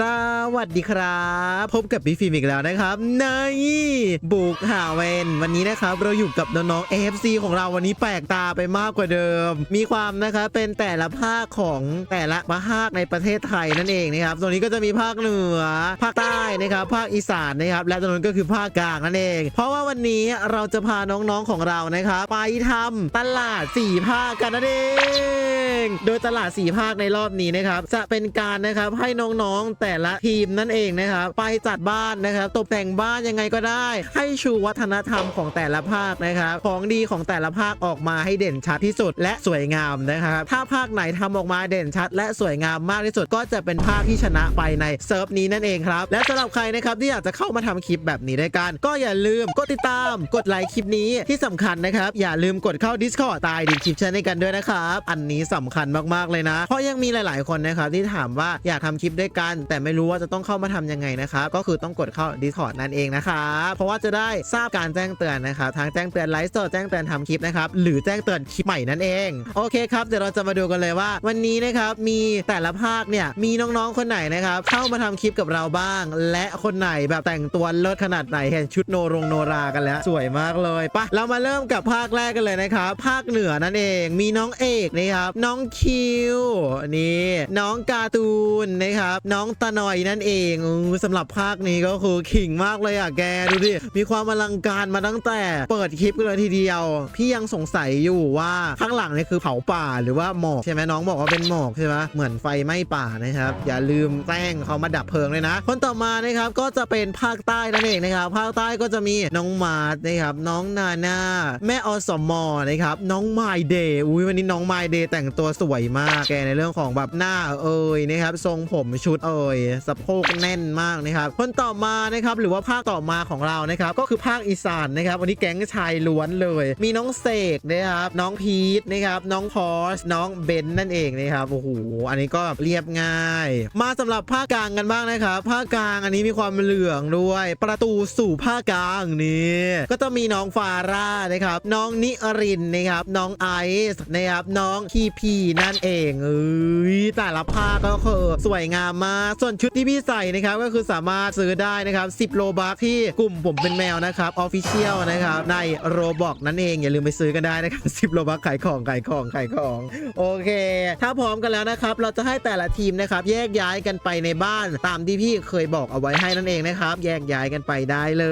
สวัสดีครับ พบกับพี่ฟิล์มอีกแล้วนะครับ ในบุกหาเวนวันนี้นะครับเราอยู่กับน้องๆ AFC ของเราวันนี้แปลกตาไปมากกว่าเดิม มีความนะครับเป็นแต่ละภาคของแต่ละภาคในประเทศไทยนั่นเองนะครับส่วนนี้ก็จะมีภาคเหนือ ภาคใต้นะครับ ภาคอีสานนะครับ และตรงนั้นก็คือภาคกลางนั่นเอง เพราะว่าวันนี้เราจะพาน้องๆของเรานะครับไปทำตลาดสี่ภาคกันนั่นเอง โดยตลาดสี่ภาคในรอบนี้นะครับจะเป็นการนะครับให้น้องๆแต่ละทีมนั่นเองนะครับไปจัดบ้านนะครับตกแต่งบ้านยังไงก็ได้ ให้ชูวัฒนธรรมของแต่ละภาคนะครับของดีของแต่ละภาคออกมาให้เด่นชัดที่สุดและสวยงามนะครับถ้าภาคไหนทำออกมาเด่นชัด และสวยงามมากที่สุดก็จะเป็นภาคที่ชนะไปในเซิร์ฟนี้นั่นเองครับและสำหรับใครนะครับที่อยากจะเข้ามาทำคลิปแบบนี้ด้วยกัน ก็อย่าลืมกดติดตามกดไลค์คลิปนี้ที่สำคัญนะครับอย่าลืมกดเข้า Discord ใต้ดีคลิปชันให้กันด้วยนะครับอันนี้สำคัญมากๆเลยนะ เพราะยังมีหลาย ๆ คนนะครับที่ถามว่าอยากทำคลิปด้วยกัน แต่ไม่รู้ว่าจะต้องเข้ามาทำยังไงนะครับก็คือต้องกดเข้า Discord นั่นเองนะครับเพราะว่าจะได้ทราบการแจ้งเตือนนะครับทั้งแจ้งเตือนไลฟ์สดแจ้งเตือนทำคลิปนะครับหรือแจ้งเตือนคลิปใหม่นั่นเองโอเคครับเดี๋ยวเราจะมาดูกันเลยว่า วันนี้นะครับมีแต่ละภาคเนี่ยมีน้องๆคนไหนนะครับเข้ามาทำคลิปกับเราบ้าง และคนไหนแบบแต่งตัวเลิศขนาดไหนเห็นชุดโนรงโนรากันแล้ว สวยมากเลยปะเรามาเริ่มกับภาคแรกกันเลยนะครับภาคเหนือนั่นเอง มีน้องเอกนะครับน้องคิวนี่น้องการ์ตูนนะครับน้องตะหน่อยนั่นเองอือสำหรับภาคนี้ก็คือขิงมากเลยอะแกดูดิมีความอลังการมาตั้งแต่เปิดคลิปกันเลยทีเดียว พี่ยังสงสัยอยู่ว่าข้างหลังเนี่ยคือเผาป่าหรือว่าหมอกใช่ไหมน้องบอกว่าเป็นหมอกใช่ไหมเหมือนไฟไหม้ป่านะครับ อย่าลืมแจ้งเขามาดับเพลิงเลยนะ คนต่อมานะครับก็จะเป็นภาคใต้นั่นเองนะครับภาคใต้ก็จะมีน้องมาร์ทนะครับน้องนาน่าแม่อสมอนะครับน้องไมเดย์อุ้ยวันนี้น้องไมเดย์แต่งตัวสวยมากแกในเรื่องของแบบหน้าเอ่ยนะครับทรงผมชุดเอ่ยสะโพกแน่นมากนะครับคนต่อมานะครับหรือว่าภาคต่อมาของเรานะครับก็คือภาคอีสานนะครับวันนี้แก๊งชายล้วนเลย มีน้องเสกนะครับน้องพีทนะครับน้องพอสน้องเบนนั่นเองนะครับโอ้โหอันนี้ก็เรียบง่าย มาสำหรับภาคกลางกันบ้างนะครับภาคกลางอันนี้มีความเหลืองด้วย ประตูสู่ภาคกลางนี่ก็ต้องมีน้องฟาร่านะครับน้องนิรินนะครับน้องไอซ์นะครับน้องคีพีนั่นเองเอ้ยแต่ละภาคก็คือสวยงามมากส่วนชุดที่พี่ใส่นะครับก็คือสามารถซื้อได้นะครับ10โลบัคที่กลุ่มผมเป็นแมวนะครับออฟฟิเชียลนะครับในโรบอกนั่นเอง อย่าลืมไปซื้อกันได้นะครับ10โลบัคขายของขายของขายของโอเค ถ้าพร้อมกันแล้วนะครับเราจะให้แต่ละทีมนะครับแยกย้ายกันไปในบ้านตามที่พี่เคยบอกเอาไว้ให้นั่นเองนะครับ แยกย้ายกันไปได้เล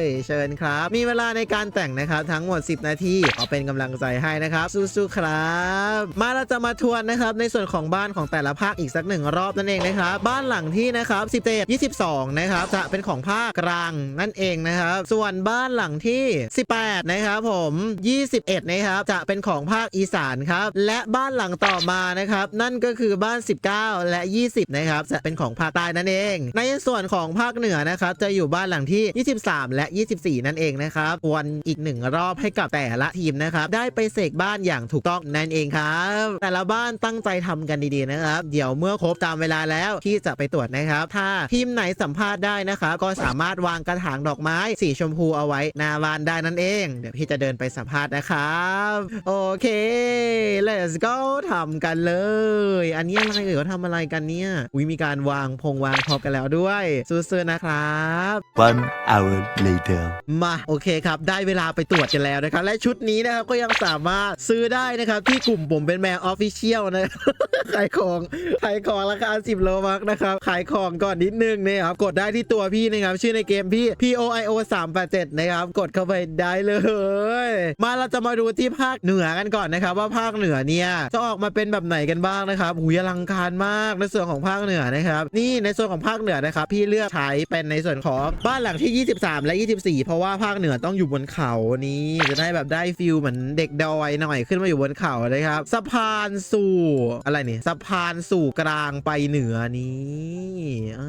ย เชิญครับ มีเวลาในการแต่งนะครับทั้งหมด 10 นาทีเอาเป็นกำลังใจให้นะครับสู้ๆครับมาเราจะมาทวนนะครับในส่วนของบ้านของแต่ละภาคอีกสักหนึ่งรอบนั่นเองนะครับบ้านหลังที่นะครับ17 22นะครับจะเป็นของภาคกลางนั่นเองนะครับส่วนบ้านหลังที่ 18นะครับผม21นะครับจะเป็นของภาคอีสานครับและบ้านหลังต่อมานะครับนั่นก็คือบ้าน 19 และ 20นะครับจะเป็นของภาคใต้นั่นเอง ในส่วนของภาคเหนือนะครับจะอยู่บ้านหลังที่ 23 และ 24 นั่นเองนะครับวนอีกหนึ่งรอบให้กับแต่ละทีมนะครับได้ไปเสกบ้านอย่างถูกต้องนั่นเองครับแต่ละบ้านตั้งใจทำกันดีๆนะครับ เดี๋ยวเมื่อครบตามเวลาแล้วที่จะไปตรวจนะครับ ถ้าทีมไหนสัมภาษณ์ได้นะครับ ก็สามารถวางกระถางดอกไม้สีชมพูเอาไว้หน้าบ้านได้นั่นเอง เดี๋ยวพี่จะเดินไปสัมภาษณ์นะครับ โอเค let's go ทำกันเลย อันนี้อะไรเอ่ยเขาทำอะไรกันเนี่ยอุ้ยมีการวางพงวางพร็อพกันแล้วด้วยสู้ๆนะครับ One hour later. มาโอเคครับ ได้เวลาไปตรวจกันแล้วนะครับ และชุดนี้นะครับก็ยังสามารถซื้อได้นะครับที่กลุ่มผมเป็นแมวออฟฟิเชียลนะขายของขายของราคา 10 โลบักนะครับ ขายของก่อนนิดนึงนะครับ กดได้ที่ตัวพี่นะครับ ชื่อในเกมพี่ P O I O 387นะครับ กดเข้าไปได้เลย มาเราจะมาดูที่ภาคเหนือกันก่อนนะครับ ว่าภาคเหนือเนี่ยจะออกมาเป็นแบบไหนกันบ้างนะครับหูยอลังการมากในส่วนของภาคเหนือนะครับ นี่ในส่วนของภาคเหนือนะครับ พี่เลือกใช้เป็นในส่วนของบ้านหลังที่ 23 และ 24 เพราะว่าภาคเหนือต้องอยู่บนเขานี้จะได้แบบได้ฟิลเหมือนเด็กดอยหน่อยขึ้นมาอยู่บนเขานะครับสะพานสู่อะไรนี่สะพานสู่กลางไปเหนือนี้อ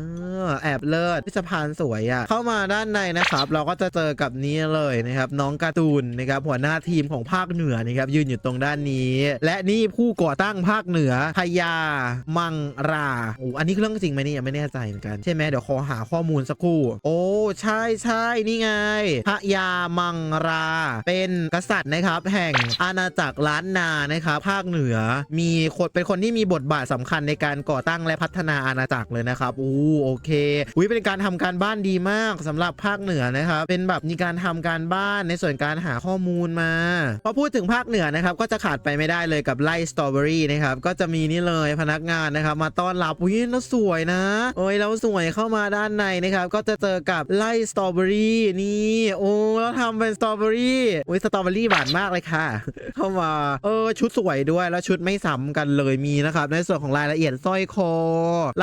แอบเลิศที่สะพานสวยอะ่ะ เข้ามาด้านในนะครับ เราก็จะเจอกับนี้เลยนะครับ น้องการ์ตูนนะครับหัวหน้าทีมของภาคเหนือนะครับยืนอยู่ตรงด้านนี้ และนี่ผู้ก่อตั้งภาคเหนือพญามังราโอ้อันนี้คือเรื่องจริงไหมเนี่ยไม่แน่ใจเหมือนกันใช่ไหมเดี๋ยวขอหาข้อมูลสักครู่ โอ้ใช่ใช่นี่ไงพญามังรา เป็นกษัตริย์นะครับ แห่งอาณาจักรล้านนานะครับภาคเหนือ มีคนเป็นคนที่มีบทบาทสำคัญในการก่อตั้งและพัฒนาอาณาจักรเลยนะครับอู้โอเคอุ้ยเป็นการทำการบ้านดีมากสำหรับภาคเหนือนะครับเป็นแบบมีการทำการบ้านในส่วนการหาข้อมูลมาพอพูดถึงภาคเหนือนะครับก็จะขาดไปไม่ได้เลยกับไล่สตรอเบอรี่นะครับก็จะมีนี่เลยพนักงานนะครับ มาต้อนรับอุ้ยแล้วสวยนะโอ้ยแล้วสวยเข้ามาด้านในนะครับก็จะเจอกับไล่สตรอเบอรี่นี่โอ้แล้วทำเป็นสตรอเบอรี่อุ้ยสตรอเบอรี่หวานมากเลยค่ะ เข้ามาเออชุดสวยด้วย แล้วชุดไม่ซ้ำกันเลยมีนะครับ ในส่วนของรายละเอียดสร้อยคอ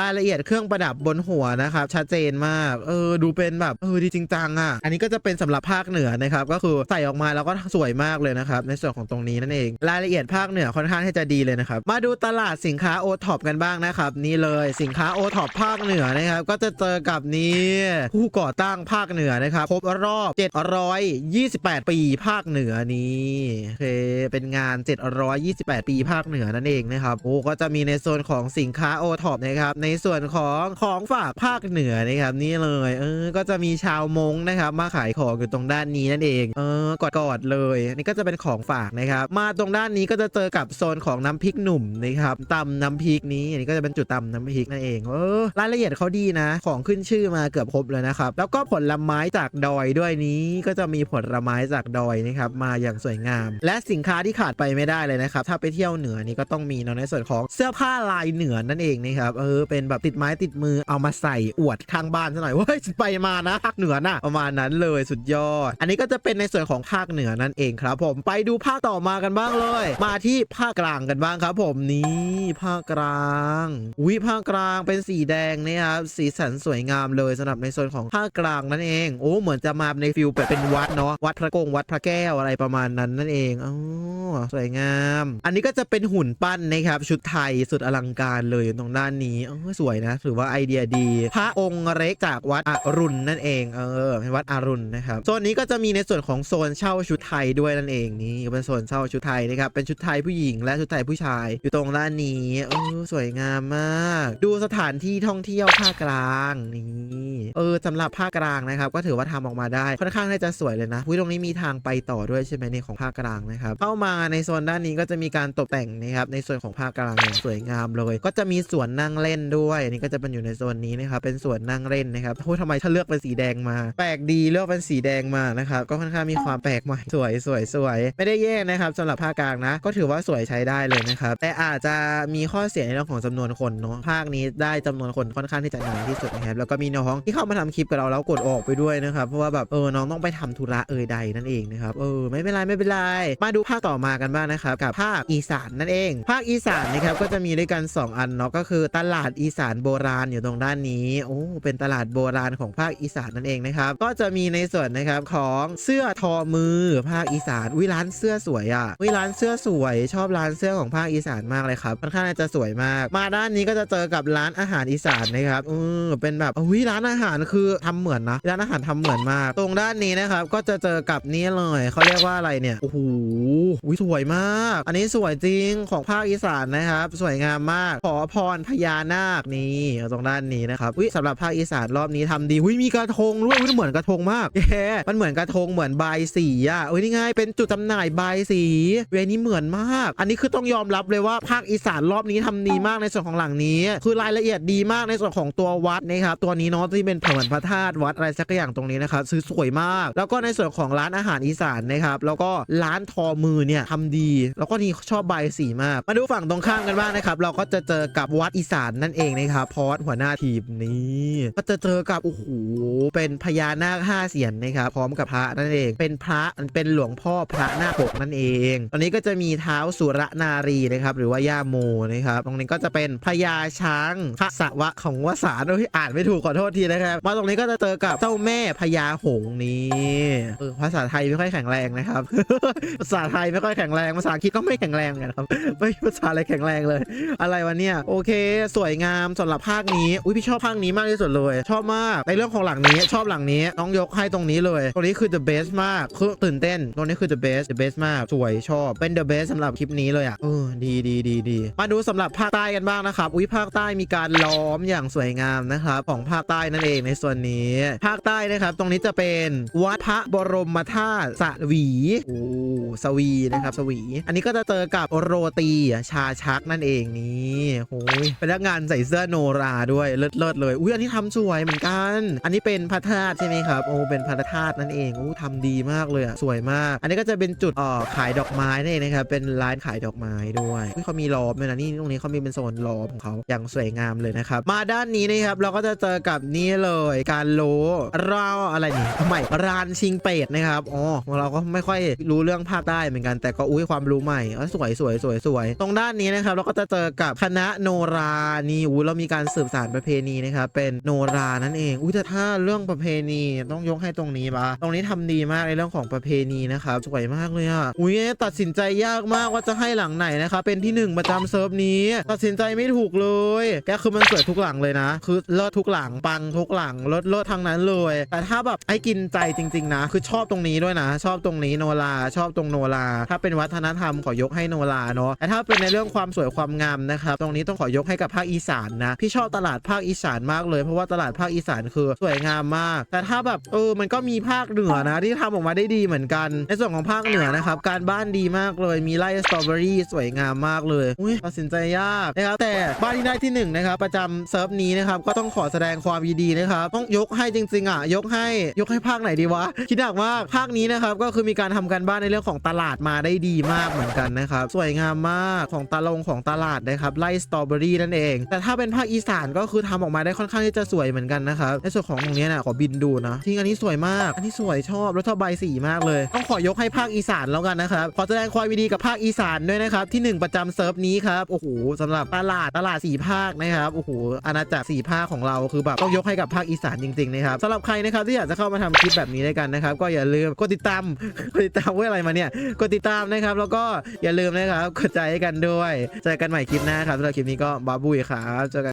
รายละเอียดเครื่องประดับบนหัวนะครับ ชัดเจนมากเออดูเป็นแบบเออดีจริงจังอะอันนี้ก็จะเป็นสำหรับภาคเหนือนะครับก็คือใส่ออกมาแล้วก็สวยมากเลยนะครับในส่วนของตรงนี้นั่นเอง รายละเอียดภาคเหนือค่อนข้างที่จะดีเลยนะครับมาดูตลาดสินค้าโอท็อปกันบ้างนะครับนี่เลยสินค้าโอท็อปภาคเหนือนะครับก็จะเจอกับนี้ผู้ก่อตั้งภาคเหนือนะครับครบรอบ 728 ปีภาคเหนือนี้โอเคเป็นงาน 728ปีภาคเหนือนั่นเองนะครับโอ้ก็จะมีในโซนของสินค้าโอท็อปนะครับในส่วนของของฝากภาคเหนือนะครับนี่เลยเออก็จะมีชาวมงนะครับมาขายของอยู่ตรงด้านนี้นั่นเองเออกอดกอดเลยนี่ก็จะเป็นของฝากนะครับมาตรงด้านนี้ก็จะเจอกับโซนของน้ำพริกหนุ่มนะครับตำน้ำพริกนี้อันนี้ก็จะเป็นจุดตำน้ำพริกนั่นเองเออรายละเอียดเขาดีนะ ของขึ้นชื่อมาเกือบครบเลยนะครับแล้วก็ผลไม้จากดอยด้วยนี้ก็จะมีผลไม้จากดอยนะครับมาอย่างสวยงาม และสินค้าที่ขาดไปไม่ได้เลยนะครับถ้าไปเที่ยวเหนือนี่ก็ต้องมีเนาะในส่วนของเสื้อผ้าลายเหนือนั่นเองนะครับเออเป็นแบบติดไม้ติดมือเอามาใส่อวดข้างบ้านซะหน่อยเว้ยฉันไปมานะภาคเหนือน่ะประมาณนั้นเลยสุดยอด อันนี้ก็จะเป็นในส่วนของภาคเหนือนั่นเองครับ ผมไปดูภาคต่อมากันบ้างเลย มาที่ภาคกลางกันบ้างครับ ผมนี่ภาคกลางอุ้ยภาคกลางเป็นสีแดงนะครับสีสันสวยงามเลยสำหรับในโซนของภาคกลางนั่นเองโอ้เหมือนจะมาในฟิลแบบเป็นวัดเนาะวัดพระกงวัดพระแก้วอะไรประมาณนั้นนั่นเองอ๋อสวยงามอันนี้ก็จะเป็นหุ่นปั้นนะครับ ชุดไทยสุดอลังการเลยตรงด้านนี้เออสวยนะถือว่าไอเดียดี พระองค์เล็กจากวัดอรุณนั่นเองเออเป็นวัดอรุณนะครับโซนนี้ก็จะมีในส่วนของโซนเช่าชุดไทยด้วยนั่นเองนี่เป็นโซนเช่าชุดไทยนะครับเป็นชุดไทยผู้หญิงและชุดไทยผู้ชาย อยู่ตรงด้านนี้เออสวยงามมาก ดูสถานที่ท่องเที่ยวภาคกลางนี่เออสำหรับภาคกลางนะครับ ก็ถือว่าทำออกมาได้ค่อนข้างที่จะสวยเลยนะอุ้ยตรงนี้มีทางไปต่อด้วยใช่ไหมในของภาคกลางนะครับเข้ามาในโซนด้านนี้ก็จะมีการตกแต่งนะครับในส่วนของภาคกลางสวยงามเลย ก็จะมีสวนนั่งเล่นด้วยอันนี้ก็จะเป็นอยู่ในโซนนี้นะครับเป็นสวนนั่งเล่นนะครับโอ้ทำไมถ้าเลือกเป็นสีแดงมา แปลกดีเลือกเป็นสีแดงมานะครับก็ค่อนข้างมีความแปลกใหม่สวยสวยสวยไม่ได้แย่นะครับสำหรับภาคกลางนะ ก็ถือว่าสวยใช้ได้เลยนะครับแต่อาจจะมีข้อเสียในเรื่องของจำนวนคนเนาะภาคนี้ได้จำนวนคนค่อนข้างที่จะน้อยที่สุดนะครับแล้วก็มีน้องที่เข้ามาทำคลิปกับเราแล้วกดออกไปด้วยนะครับเพราะว่าแบบเออน้องต้องไปทำธุระเอ่ยใดนั่นเองนะครับเออไม่เป็นไรไม่เป็นไรมาดูภาคต่อมากันบ้างนะครับกับภาคอีสานนั่นเอง ภาคอีสานนะครับก็จะมีด้วยกัน 2 อันเนาะก็คือตลาดอีสานโบราณอยู่ตรงด้านนี้โอ้เป็นตลาดโบราณของภาคอีสานนั่นเองนะครับก็จะมีในส่วนนะครับของเสื้อทอมือภาคอีสานวิร้านเสื้อสวยอะวิร้านเสื้อสวย ชอบร้านเสื้อของภาคอีสานมากเลยครับค่อนข้างจะสวยมาก มาด้านนี้ก็จะเจอกับร้านอาหารอีสานนะครับเออเป็นแบบอุ้ยร้านอาหารคือทำเหมือนนะร้านอาหารทำเหมือนมาก ตรงด้านนี้นะครับก็จะเจอกับนี่เลยเขาเรียกว่าอะไรเนี่ยโอ้โหอุ๊ยสวยมาก อันนี้สวยจริงของภาคอีสานนะครับ สวยงามมาก ขอพรพญานาคนี่ตรงด้านนี้นะครับอุ้ยสำหรับภาคอีสานรอบนี้ทำดีอุ้ยมีกระทงด้วยอุ้ยเหมือนกระทงมากแกมันเหมือนกระทงเหมือนใบสีอะอุ้ยนี่ไงเป็นจุดจำหน่ายใบสีเวนี้เหมือนมาก อันนี้คือต้องยอมรับเลยว่าภาคอีสานรอบนี้ทำดีมากในส่วนของหลังนี้ คือรายละเอียดดีมากในส่วนของตัววัดนะครับตัวนี้เนาะที่เป็นเหมือนพระธาตุวัดอะไรสักอย่างตรงนี้นะครับซื้อสวยมาก แล้วก็ในส่วนของร้านอาหารอีสานนะครับแล้วก็ร้านทอมือเนี่ยทำดี แล้วก็นี่ชอบใบสีมาก มาดูฝั่งตรงข้ามกันบ้างนะครับ เราก็จะเจอกับวัดอีสานนั่นเองนะครับพอสหัวหน้าทีมนี่ก็จะเจอกับโอ้โหเป็นพญานาคห้าเสียนนะครับพร้อมกับพระนั่นเอง เป็นพระเป็นหลวงพ่อพระนาปกนั่นเอง ตอนนี้ก็จะมีเท้าสุรนารีนะครับหรือว่าย่าโมนะครับตรงนี้ก็จะเป็นพญาช้างพระสวะของวสานเอ้ยอ่านไม่ถูกขอโทษทีนะครับมาตรงนี้ก็จะเจอกับเจ้าแม่พญาหงนี่เออภาษาไทยไม่ค่อยแข็งแรงนะครับภาษาไทยไม่ค่อยแข็งแรงภาษาอังกฤษก็ไม่แข็งแรงนกันครับ ไม่ภาษาอะไรแข็งแรงเลย อะไรวะเนี่ย โอเค สวยงามสำหรับภาคนี้ อุ้ยพี่ชอบภาคนี้มากที่สุดเลย ชอบมาก ในเรื่องของหลังนี้ชอบหลังนี้ต้องยกให้ตรงนี้เลย ตรงนี้คือ the best มาก คือตื่นเต้น ตรงนี้คือ the best the best มาก สวยชอบ เป็น the best สำหรับคลิปนี้เลยอะเออดีดีดีดี มาดูสำหรับภาคใต้กันบ้างนะครับ อุ้ยภาคใต้มีการล้อมอย่างสวยงามนะครับของภาคใต้นั่นเองในส่วนนี้ ภาคใต้นะครับ ตรงนี้จะเป็นวัดพระบรมธาตุสวี โอ้สวีนะครับ สวี อันนี้ก็จะเจอกับโรตีชาชักนั่นเองนี่โอ้ยพนักงานใส่เสื้อโนราด้วยเลิศเลิศเลยอุ้ยอันนี้ทำสวยเหมือนกัน อันนี้เป็นพระธาตุใช่ไหมครับโอ้เป็นพระธาตุนั่นเองโอ้ทำดีมากเลยอะสวยมาก อันนี้ก็จะเป็นจุดอ่อขายดอกไม้นั่นเองนะครับเป็นร้านขายดอกไม้ด้วยอุ๊ยเขามีล้อมด้วยนะนี่ตรงนี้เขามีเป็นโซนล้อมของเขาอย่างสวยงามเลยนะครับมาด้านนี้นะครับเราก็จะเจอกับนี่เลยการโลเราอะไรนี่ทำไมร้านชิงเป็ดนะครับอ๋อเราก็ไม่ค่อยรู้เรื่องภาคใต้เหมือนกันแต่ก็อุ้ยความรู้ใหม่สวยสวยสวยสวย ตรงด้านนี้นะครับเราก็จะเจอกับคณะโนรานี่อุ้เรามีการสืบสานประเพณีนะครับเป็นโนรานั่นเองอุ้ยแต่ถ้าเรื่องประเพณีต้องยกให้ตรงนี้ปะตรงนี้ทำดีมากในเรื่องของประเพณีนะครับสวยมากเลยอะอุ้ยตัดสินใจยากมากว่าจะให้หลังไหนนะครับเป็นที่หนึ่งประจำเซิร์ฟนี้ ตัดสินใจไม่ถูกเลยแกคือมันสวยทุกหลังเลยนะ คือเลิศทุกหลังปังทุกหลังเลิศเลิศทั้งนั้นเลย แต่ถ้าแบบไอ้กินใจจริง ๆ นะ คือชอบตรงนี้ด้วยนะ ชอบตรงนี้โนราชอบตรงโนราถ้าเป็นวัฒนธรรมขอยกให้โนราเนาะแต่ถ้าเป็นในเรื่องความสวยความงามนะครับตรงนี้ต้องขอยกให้กับภาคอีสานนะพี่ชอบตลาดภาคอีสานมากเลยเพราะว่าตลาดภาคอีสานคือสวยงามมาก แต่ถ้าแบบเออมันก็มีภาคเหนือนะที่ทำออกมาได้ดีเหมือนกัน ในส่วนของภาคเหนือนะครับการบ้านดีมากเลยมีไร่สตรอเบอรี่สวยงามมากเลยอุ้ยตัดสินใจยากนะครับแต่บ้านที่ได้ที่หนึ่งนะครับประจำเซิร์ฟนี้นะครับก็ต้องขอแสดงความยินดีนะครับต้องยกให้จริงๆอะยกให้ยกให้ภาคไหนดีวะคิดหนักมากภาคนี้นะครับก็คือมีการทำการบ้านในเรื่องของตลาดมาได้ดีมากเหมือนกันนะครับ สวยงามมากของตาลงของตลาดนะครับไร่สตรอเบอรี่นั่นเอง แต่ถ้าเป็นภาคอีสานก็คือทำออกมาได้ค่อนข้างที่จะสวยเหมือนกันนะครับในส่วนของตรงนี้นะขอบินดูนะจริงอันนี้สวยมากอันนี้สวยชอบแล้วชอบใบสีมากเลย ต้องขอยกให้ภาคอีสานแล้วกันนะครับขอแสดงความยินดีกับภาคอีสานด้วยนะครับที่หนึ่งประจำเซิร์ฟนี้ครับโอ้โหสำหรับตลาดตลาดสีภาคนะครับโอ้โหอาณาจักรสีภาคของเราคือแบบต้องยกให้กับภาคอีสานจริงๆนะครับสำหรับใครนะครับที่อยากจะเข้ามาทำคลิปแบบนี้ด้วยกันนะครับก็อย่าลืมกดติดตามกดติดตามเว้อะไรมาเนี่ยกดติดตามนะครับแล้วก็อย่าลืมนะครับกดใจให้กันด้วย เจอกันใหม่คลิปหน้าครับสำหรับคลิปนี้ก็บ๊าบุยครับเจอกัน